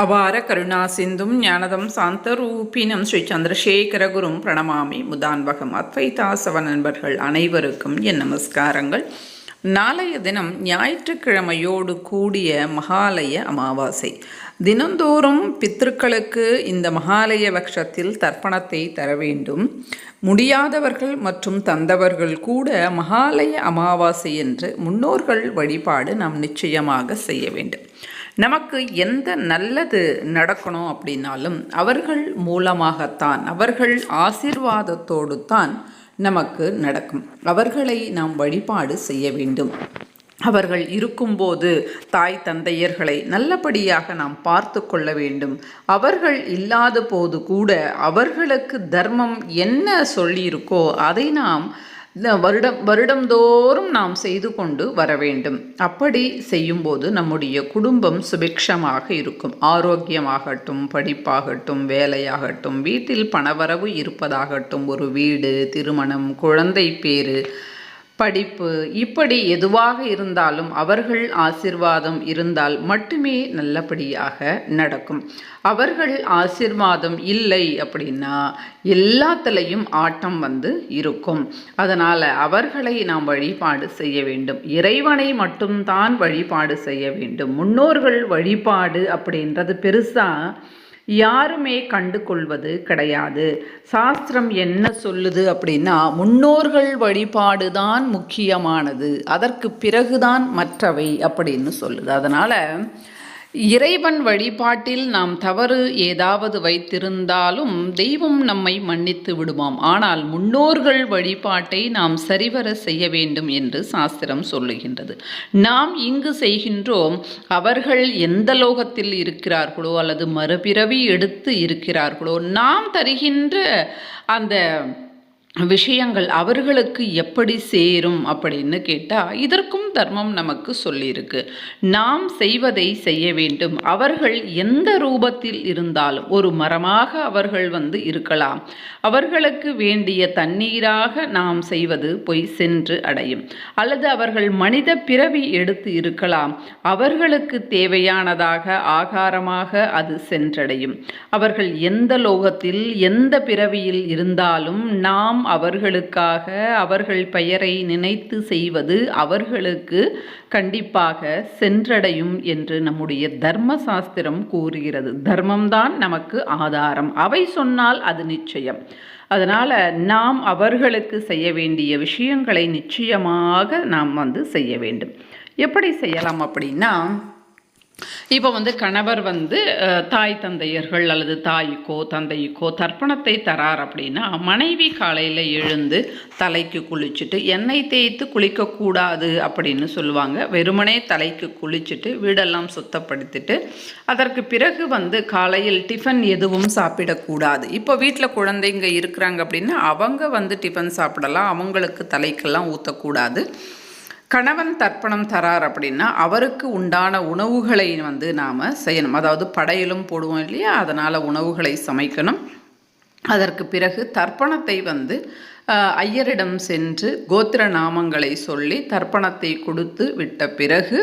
அபார கருணா சிந்தும் ஞானதம் சாந்தரூபினம் ஸ்ரீ சந்திரசேகரகுரும் பிரணமாமி முதான்பகம் அத்வைதாசவ நண்பர்கள் அனைவருக்கும் என் நமஸ்காரங்கள். நாளைய தினம் ஞாயிற்றுக்கிழமையோடு கூடிய மகாலய அமாவாசை. தினந்தோறும் பித்திருக்களுக்கு இந்த மகாலய பட்சத்தில் தர்ப்பணத்தை தர வேண்டும். முடியாதவர்கள் மற்றும் தந்தவர்கள் கூட மகாலய அமாவாசை என்று முன்னோர்கள் வழிபாடு நாம் நிச்சயமாக செய்ய வேண்டும். நமக்கு எந்த நல்லது நடக்கணும் அப்படின்னாலும் அவர்கள் மூலமாகத்தான் அவர்கள் ஆசீர்வாதத்தோடு தான் நமக்கு நடக்கும். அவர்களை நாம் வழிபாடு செய்ய வேண்டும். அவர்கள் இருக்கும்போது தாய் தந்தையர்களை நல்லபடியாக நாம் பார்த்து கொள்ள வேண்டும். அவர்கள் இல்லாத போது கூட அவர்களுக்கு தர்மம் என்ன சொல்லியிருக்கோ அதை நாம் வருடம் வருடந்தோறும் நாம் செய்து கொண்டு வர வேண்டும். அப்படி செய்யும்போது நம்முடைய குடும்பம் சுபிக்ஷமாக இருக்கும். ஆரோக்கியமாகட்டும் படிப்பாகட்டும் வேலையாகட்டும் வீட்டில் பணவரவு இருப்பதாகட்டும் ஒரு வீடு திருமணம் குழந்தை பேரு படிப்பு இப்படி எதுவாக இருந்தாலும் அவர்கள் ஆசிர்வாதம் இருந்தால் மட்டுமே நல்லபடியாக நடக்கும். அவர்கள் ஆசிர்வாதம் இல்லை அப்படின்னா எல்லாத்துலேயும் ஆட்டம் வந்து இருக்கும். அதனால் அவர்களை நாம் வழிபாடு செய்ய வேண்டும். இறைவனை மட்டும்தான் வழிபாடு செய்ய வேண்டும். முன்னோர்கள் வழிபாடு அப்படின்றது பெருசாக யாருமே கண்டு கொள்வது கிடையாது. சாஸ்திரம் என்ன சொல்லுது அப்படின்னா முன்னோர்கள் வழிபாடு தான் முக்கியமானது. அதற்கு பிறகுதான் மற்றவை அப்படின்னு சொல்லுது. அதனால் இறைவன் வழிபாட்டில் நாம் தவறு ஏதாவது வைத்திருந்தாலும் தெய்வம் நம்மை மன்னித்து விடுமாம். ஆனால் முன்னோர்கள் வழிபாட்டை நாம் சரிவர செய்ய வேண்டும் என்று சாஸ்திரம் சொல்லுகின்றது. நாம் இங்கு செய்கின்றோம் அவர்கள் எந்த லோகத்தில் இருக்கிறார்களோ அல்லது மறுபிறவி எடுத்து இருக்கிறார்களோ நாம் தருகின்ற அந்த விஷயங்கள் அவர்களுக்கு எப்படி சேரும் அப்படின்னு கேட்டால் இதற்கும் தர்மம் நமக்கு சொல்லியிருக்கு. நாம் செய்வதை செய்ய வேண்டும். அவர்கள் எந்த ரூபத்தில் இருந்தாலும் ஒரு மரமாக அவர்கள் வந்து இருக்கலாம். அவர்களுக்கு வேண்டிய தண்ணீராக நாம் செய்வது போய் சென்று அடையும். அல்லது அவர்கள் மனித பிறவி எடுத்து இருக்கலாம். அவர்களுக்கு தேவையானதாக ஆகாரமாக அது சென்றடையும். அவர்கள் எந்த லோகத்தில் எந்த பிறவியில் இருந்தாலும் நாம் அவர்களுக்காக அவர்கள் பெயரை நினைத்து செய்வது அவர்களுக்கு கண்டிப்பாக சென்றடையும் என்று நம்முடைய தர்ம சாஸ்திரம் கூறுகிறது. தர்மம்தான் நமக்கு ஆதாரம். அவை சொன்னால் அது நிச்சயம். அதனால் நாம் அவர்களுக்கு செய்ய வேண்டிய விஷயங்களை நிச்சயமாக நாம் வந்து செய்ய வேண்டும். எப்படி செய்யலாம் அப்படின்னா இப்போ வந்து கணவர் வந்து தாய் தந்தையர்கள் அல்லது தாய்க்கோ தந்தைக்கோ தர்ப்பணத்தை தரார் அப்படின்னா மனைவி காலையில் எழுந்து தலைக்கு குளிச்சுட்டு எண்ணெய் தேய்த்து குளிக்கக்கூடாது அப்படின்னு சொல்லுவாங்க. வெறுமனே தலைக்கு குளிச்சுட்டு வீடெல்லாம் சுத்தப்படுத்திட்டு அதற்கு பிறகு வந்து காலையில் டிஃபன் எதுவும் சாப்பிடக்கூடாது. இப்போ வீட்டில் குழந்தைங்க இருக்கிறாங்க அப்படின்னா அவங்க வந்து டிஃபன் சாப்பிடலாம் அவங்களுக்கு தலைக்கெல்லாம் ஊற்றக்கூடாது கணவன் தர்ப்பணம் தரார் அப்படின்னா அவருக்கு உண்டான உணவுகளை வந்து நாம் செய்யணும். அதாவது படையலும் போடுவோம் இல்லையா? அதனால் உணவுகளை சமைக்கணும். அதற்கு பிறகு தர்ப்பணத்தை வந்து ஐயரிடம் சென்று கோத்திர நாமங்களை சொல்லி தர்ப்பணத்தை கொடுத்து விட்ட பிறகு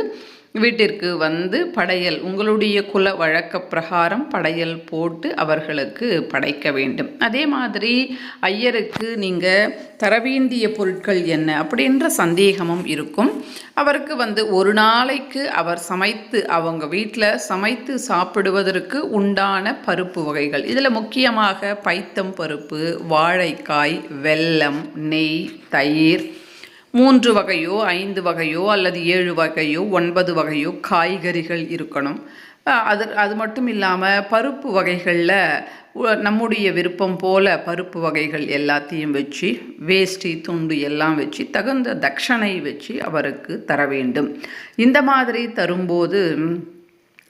வீட்டிற்கு வந்து படையல் உங்களுடைய குல வழக்க பிரகாரம் படையல் போட்டு அவர்களுக்கு படைக்க வேண்டும். அதே மாதிரி ஐயருக்கு நீங்கள் தரவேண்டிய பொருட்கள் என்ன அப்படின்ற சந்தேகமும் இருக்கும். அவருக்கு வந்து ஒரு நாளைக்கு அவர் சமைத்து அவங்க வீட்டில் சமைத்து சாப்பிடுவதற்கு உண்டான பருப்பு வகைகள். இதில் முக்கியமாக பைத்தம் பருப்பு வாழைக்காய் வெல்லம் நெய் தயிர் மூன்று வகையோ ஐந்து வகையோ அல்லது ஏழு வகையோ ஒன்பது வகையோ காய்கறிகள் இருக்கணும். அது அது மட்டும் இல்லாமல் பருப்பு வகைகளில் நம்முடைய விருப்பம் போல் பருப்பு வகைகள் எல்லாத்தையும் வச்சு வேஷ்டி துண்டு எல்லாம் வச்சு தகுந்த தட்சணை வச்சு அவருக்கு தர வேண்டும். இந்த மாதிரி தரும்போது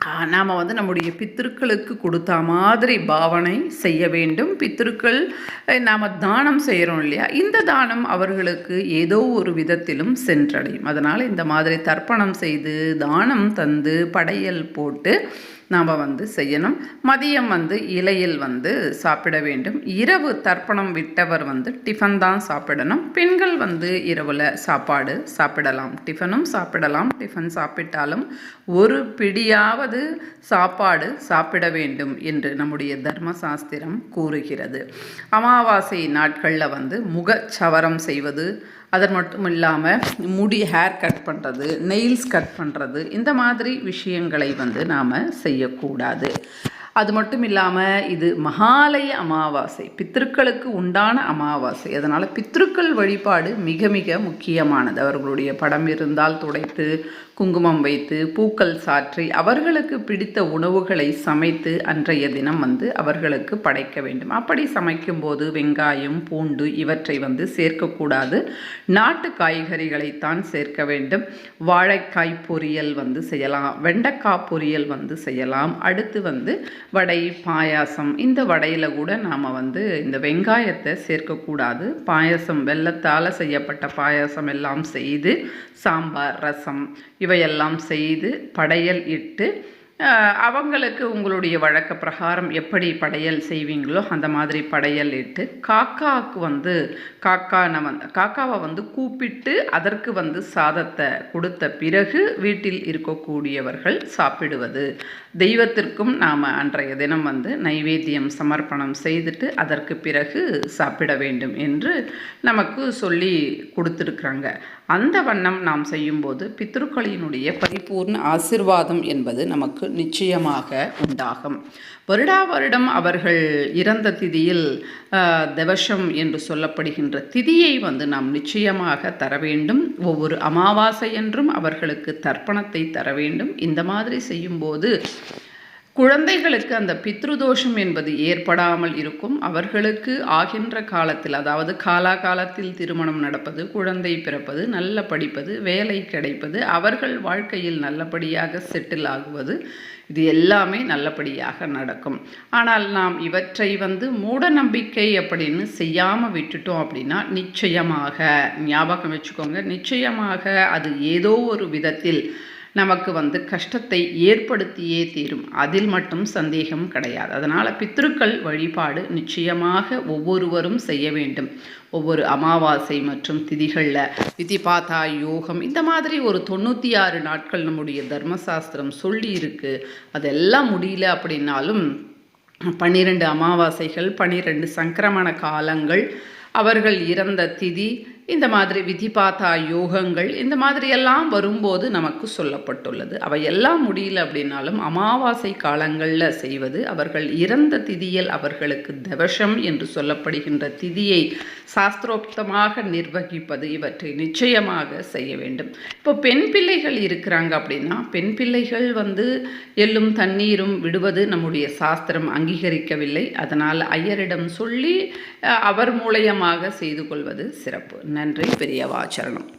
நாம் வந்து நம்முடைய பித்திருக்களுக்கு கொடுத்த மாதிரி பாவனை செய்ய வேண்டும். பித்திருக்கள் நாம் தானம் செய்கிறோம் இல்லையா? இந்த தானம் அவர்களுக்கு ஏதோ ஒரு விதத்திலும் சென்றடையும். அதனால் இந்த மாதிரி தர்ப்பணம் செய்து தானம் தந்து படையல் போட்டு நாம் வந்து செய்யணும். மதியம் வந்து இலையில் வந்து சாப்பிட வேண்டும். இரவு தர்ப்பணம் விட்டவர் வந்து டிஃபன் தான் சாப்பிடணும். பெண்கள் வந்து இரவில் சாப்பாடு சாப்பிடலாம். டிஃபனும் சாப்பிடலாம். டிஃபன் சாப்பிட்டாலும் ஒரு பிடியாவது சாப்பாடு சாப்பிட வேண்டும் என்று நம்முடைய தர்மசாஸ்திரம் கூறுகிறது. அமாவாசை நாட்களில் வந்து முகச்சவரம் செய்வது அது மட்டும் இல்லாமல் முடி ஹேர் கட் பண்ணுறது நெயில்ஸ் கட் பண்ணுறது இந்த மாதிரி விஷயங்களை வந்து நாம் செய்யக்கூடாது. அது மட்டும் இல்லாமல் இது மகாலய அமாவாசை பித்திருக்களுக்கு உண்டான அமாவாசை. அதனால் பித்திருக்கள் வழிபாடு மிக மிக முக்கியமானது. அவர்களுடைய படம் இருந்தால் துடைத்து குங்குமம் வைத்து பூக்கள் சாற்றி அவர்களுக்கு பிடித்த உணவுகளை சமைத்து அன்றைய தினம் வந்து அவர்களுக்கு படைக்க வேண்டும். அப்படி சமைக்கும்போது வெங்காயம் பூண்டு இவற்றை வந்து சேர்க்கக்கூடாது. நாட்டு காய்கறிகளைத்தான் சேர்க்க வேண்டும். வாழைக்காய் பொரியல் வந்து செய்யலாம். வெண்டைக்காய் பொரியல் வந்து செய்யலாம். அடுத்து வந்து வடை பாயாசம். இந்த வடையில் கூட நாம் வந்து இந்த வெங்காயத்தை சேர்க்கக்கூடாது. பாயாசம் வெள்ளத்தால் செய்யப்பட்ட பாயாசம் எல்லாம் செய்து சாம்பார் ரசம் இவையெல்லாம் செய்து படையல் இட்டு அவங்களுக்கு உங்களுடைய வழக்க பிரகாரம் எப்படி படையல் செய்வீங்களோ அந்த மாதிரி படையல் இட்டு காக்காவுக்கு வந்து காக்கா வந்து காக்காவை வந்து கூப்பிட்டு அதற்கு வந்து சாதத்தை கொடுத்த பிறகு வீட்டில் இருக்கக்கூடியவர்கள் சாப்பிடுவது. தெய்வத்திற்கும் நாம் அன்றைய தினம் வந்து நைவேத்தியம் சமர்ப்பணம் செய்துட்டு அதற்கு பிறகு சாப்பிட வேண்டும் என்று நமக்கு சொல்லி கொடுத்துருக்குறாங்க. அந்த வண்ணம் நாம் செய்யும்போது பித்ருக்களினுடைய பரிபூர்ண ஆசிர்வாதம் என்பது நமக்கு நிச்சயமாக உண்டாகும். வருடா வருடம் அவர்கள் இறந்த திதியில் தவசம் என்று சொல்லப்படுகின்ற திதியை வந்து நாம் நிச்சயமாக தர வேண்டும். ஒவ்வொரு அமாவாசை என்றும் அவர்களுக்கு தர்ப்பணத்தை தர வேண்டும். இந்த மாதிரி செய்யும்போது குழந்தைகளுக்கு அந்த பித்ருதோஷம் என்பது ஏற்படாமல் இருக்கும். அவர்களுக்கு ஆகின்ற காலத்தில் அதாவது காலாகாலத்தில் திருமணம் நடப்பது குழந்தை பிறப்பது நல்ல படிப்பது வேலை கிடைப்பது அவர்கள் வாழ்க்கையில் நல்லபடியாக செட்டில் ஆகுவது இது எல்லாமே நல்லபடியாக நடக்கும். ஆனால் நாம் இவற்றை வந்து மூட நம்பிக்கை அப்படின்னு செய்யாமல் விட்டுட்டோம் அப்படின்னா நிச்சயமாக ஞாபகம் வச்சுக்கோங்க நிச்சயமாக அது ஏதோ ஒரு விதத்தில் நமக்கு வந்து கஷ்டத்தை ஏற்படுத்தியே தீரும். அதில் மட்டும் சந்தேகம் கிடையாது. அதனால் பித்ருக்கள் வழிபாடு நிச்சயமாக ஒவ்வொருவரும் செய்ய வேண்டும். ஒவ்வொரு அமாவாசை மற்றும் திதிகளில் விதிபாதா யோகம் இந்த மாதிரி ஒரு தொண்ணூற்றி ஆறு நாட்கள் நம்முடைய தர்மசாஸ்திரம் சொல்லி இருக்கு. அதெல்லாம் முடியல அப்படின்னாலும் பன்னிரெண்டு அமாவாசைகள் பன்னிரெண்டு சங்கிரமண காலங்கள் அவர்கள் இறந்த திதி இந்த மாதிரி விதிபாத்தா யோகங்கள் இந்த மாதிரி எல்லாம் வரும்போது நமக்கு சொல்லப்பட்டுள்ளது. அவையெல்லாம் முடியல அப்படின்னாலும் அமாவாசை காலங்களில் செய்வது அவர்கள் இறந்த திதியில் அவர்களுக்கு தவசம் என்று சொல்லப்படுகின்ற திதியை சாஸ்திரோக்தமாக நிர்வகிப்பது இவற்றை நிச்சயமாக செய்ய வேண்டும். இப்போ பெண் பிள்ளைகள் இருக்கிறாங்க அப்படின்னா பெண் பிள்ளைகள் வந்து எள்ளும் தண்ணீரும் விடுவது நம்முடைய சாஸ்திரம் அங்கீகரிக்கவில்லை. அதனால் ஐயரிடம் சொல்லி அவர் மூலயமாக செய்து கொள்வது சிறப்பு. நன்றி. பெரியவாச்சரணம்